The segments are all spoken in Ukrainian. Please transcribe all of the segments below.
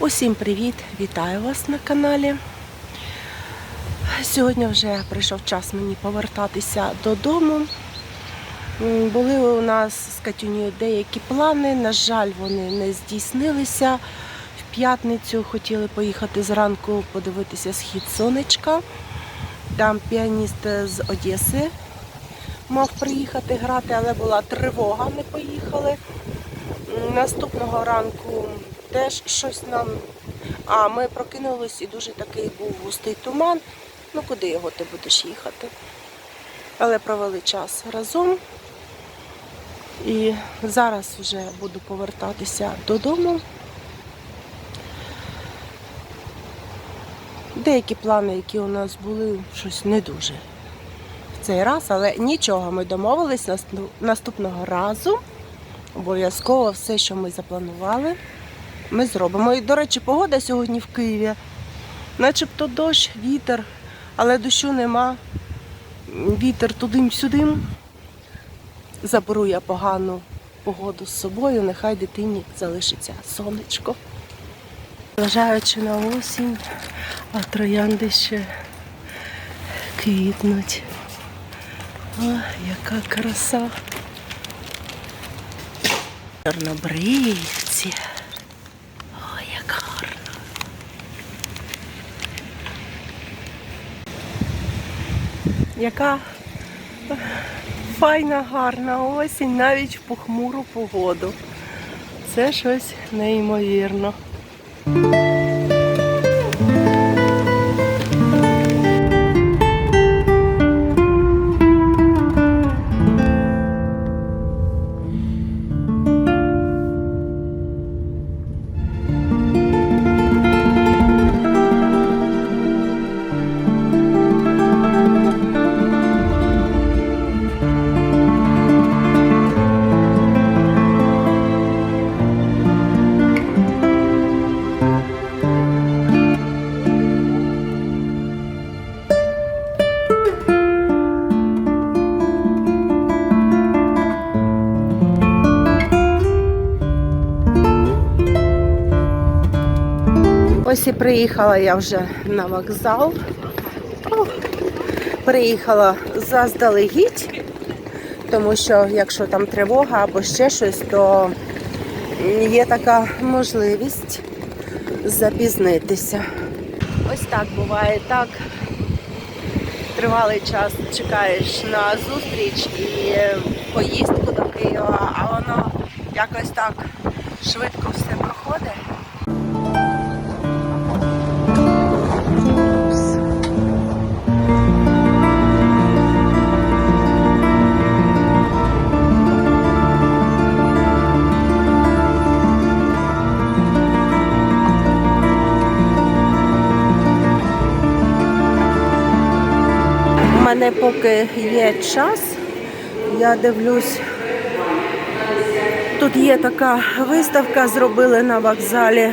Усім привіт! Вітаю вас на каналі. Сьогодні вже прийшов час мені повертатися додому. Були у нас з Катюнею деякі плани, на жаль, вони не здійснилися. В п'ятницю хотіли поїхати зранку подивитися схід сонечка. Там піаніст з Одеси мав приїхати грати, але була тривога, не поїхали. Наступного ранку теж щось нам. А ми прокинулись і дуже такий був густий туман. Ну куди його ти будеш їхати? Але провели час разом. І зараз вже буду повертатися додому. Деякі плани, які у нас були, щось не дуже в цей раз, але нічого, ми домовились наступного разу. Обов'язково все, що ми запланували, ми зробимо. І, до речі, погода сьогодні в Києві. Начебто дощ, вітер, але дощу нема. Вітер туди-сюди. Заберу я погану погоду з собою, нехай дитині залишиться сонечко. Зважаючи на осінь, а троянди ще квітнуть. О, яка краса. Чорнобривці. Ой, як гарно. Яка файна, гарна осінь навіть в похмуру погоду. Це щось неймовірно. Ось і приїхала я вже на вокзал. Приїхала заздалегідь, тому що якщо там тривога або ще щось, то є така можливість запізнитися. Ось так буває так. Тривалий час чекаєш на зустріч і поїздку до Києва, а воно якось так швидко все проходить. Мене поки є час, я дивлюсь. Тут є така виставка, зробили на вокзалі.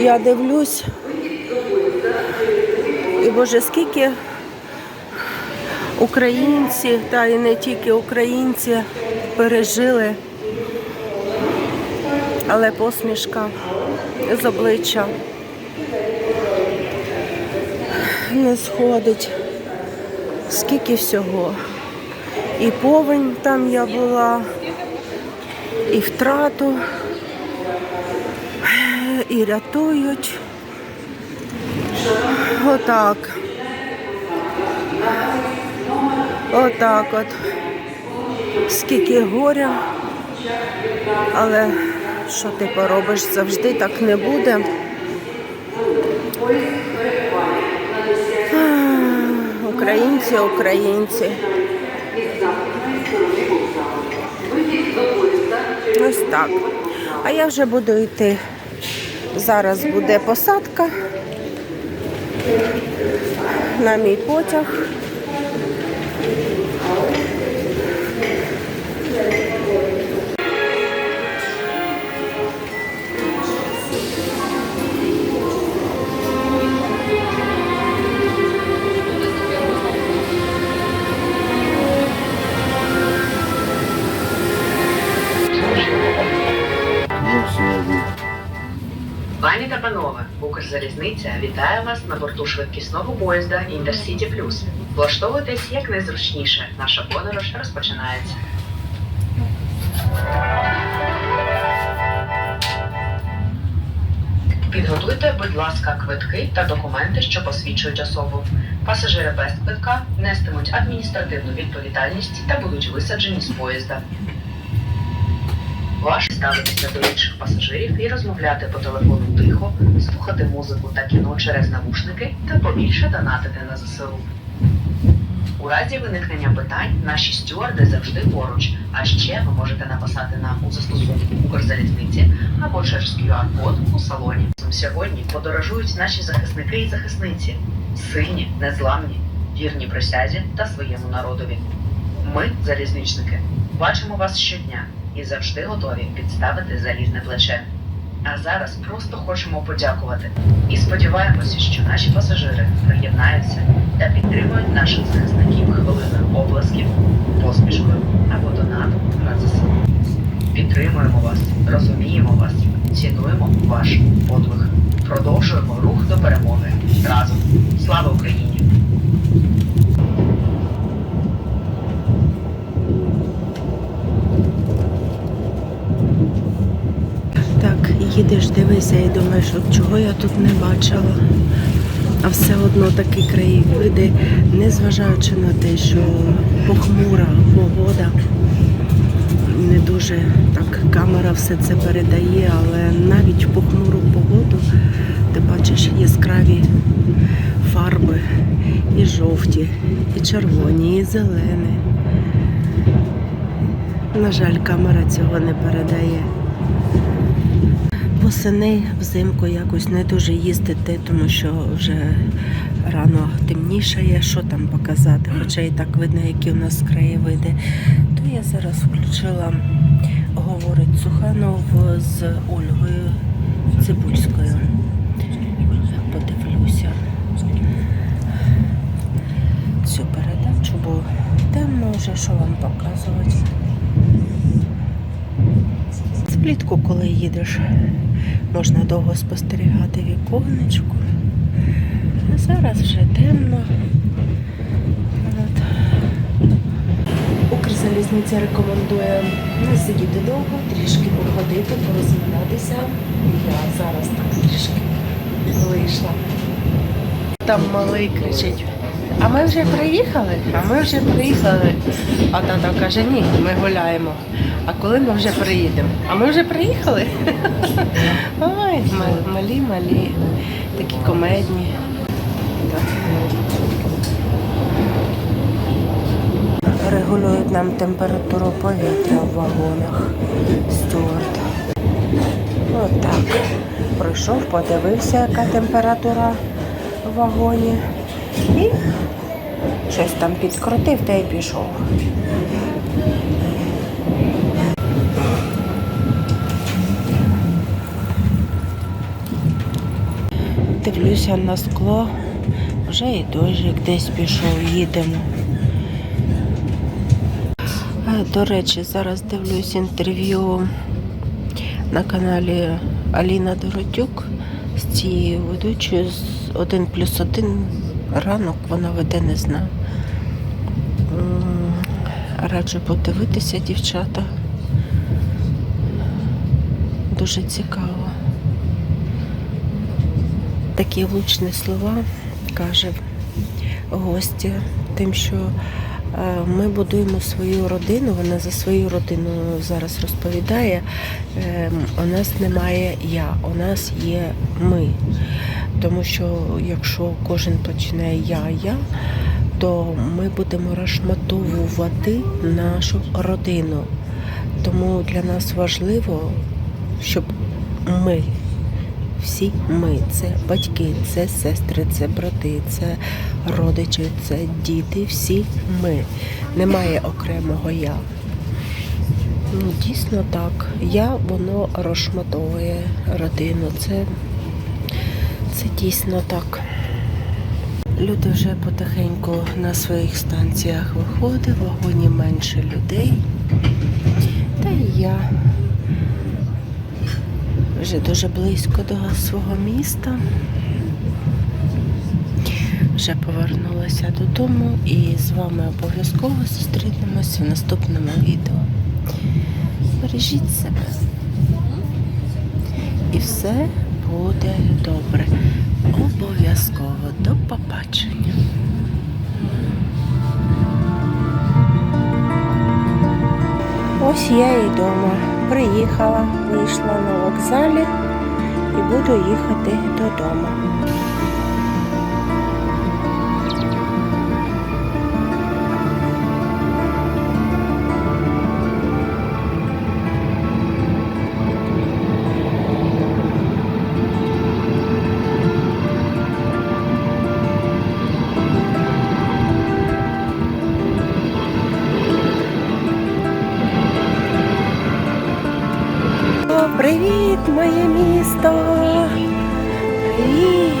Я дивлюсь. І боже, скільки українці, та і не тільки українці пережили, але посмішка з обличчя не сходить. Скільки всього. І повень там я була, і втрату, і рятують. Отак. Отак от. Скільки горя. Але що ти поробиш, завжди так не буде. Українці, українці. Ось так. А я вже буду йти. Зараз буде посадка на мій потяг. Пані та панове, Укрзалізниця вітає вас на борту швидкісного поїзда Інтерсіті Плюс. Влаштовуйтесь якнайзручніше. Наша подорож розпочинається. Підготуйте, будь ласка, квитки та документи, що посвідчують особу. Пасажири без квитка нестимуть адміністративну відповідальність та будуть висаджені з поїзда. Ваше ставитися до інших пасажирів і розмовляти по телефону тихо, слухати музику та кіно через навушники та побільше донатити на ЗСУ. У разі виникнення питань наші стюарди завжди поруч. А ще ви можете написати нам у застосунку Укрзалізниці або через QR-код у салоні. Сьогодні подорожують наші захисники і захисниці, сильні, незламні, вірні присязі та своєму народові. Ми, залізничники, бачимо вас щодня і завжди готові підставити залізне плече. А зараз просто хочемо подякувати і сподіваємося, що наші пасажири приєднаються та підтримують наших захисників хвилиною обласків, посмішкою або донатом на ЗСУ. Підтримуємо вас, розуміємо вас, цінуємо ваш подвиг. Продовжуємо рух до перемоги разом. Слава Україні! Так, їдеш, дивися і думаєш, от чого я тут не бачила. А все одно такі краєвиди, незважаючи на те, що похмура погода, не дуже так камера все це передає, але навіть в похмуру погоду ти бачиш яскраві фарби, і жовті, і червоні, і зелені. На жаль, камера цього не передає. Восени взимку якось не дуже їздити, тому що вже рано темнішає, що там показати, хоча і так видно, які у нас краєвиди. То я зараз включила, говорить Суханов з Ольгою Цибульською. Подивлюся цю передачу, бо темно вже що вам показувати. Влітку, коли їдеш, можна довго спостерігати віконечку. Зараз вже темно. От. Укрзалізниця рекомендує не сидіти довго, трішки походити, порозминатися. Я зараз так трішки вийшла. Там малий кричить. А ми вже приїхали? А ми вже приїхали. А тато каже, ні, ми гуляємо. А коли ми вже приїдемо? А ми вже приїхали? Ой, малі, малі, такі комедні. Регулюють нам температуру повітря в вагонах. Стюарт. Отак. Пройшов, подивився, яка температура в вагоні. І щось там підкрутив та й пішов. Дивлюся на скло, вже і дощик десь пішов, їдемо. До речі, зараз дивлюсь інтерв'ю на каналі Аліна Доротюк з цією ведучою з 1 плюс 1 ранок вона веде, не знаю. Раджу подивитися, дівчата. Дуже цікаво. Такі влучні слова каже гостя, тим, що ми будуємо свою родину, вона за свою родину зараз розповідає. Е, У нас немає я, у нас є ми. Тому що якщо кожен почне я, я, то ми будемо розшматовувати нашу родину. Тому для нас важливо, щоб ми, всі ми, це батьки, це сестри, це брати, це родичі, це діти, всі ми. Немає окремого я. Ну, Дійсно так. Я воно розшматовує родину. Це, це дійсно так. Люди вже потихеньку на своїх станціях виходять, вагоні менше людей. Та й я Вже дуже близько до свого міста. Вже повернулася додому і з вами обов'язково зустрінемось в наступному відео. Бережіть себе. І все буде добре. Обов'язково. До побачення. Ось я і вдома. Приїхала, вийшла на вокзалі і буду їхати додому. Привіт, моє місто! Привіт!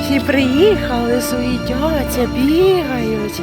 Всі приїхали, суетяться, бігають.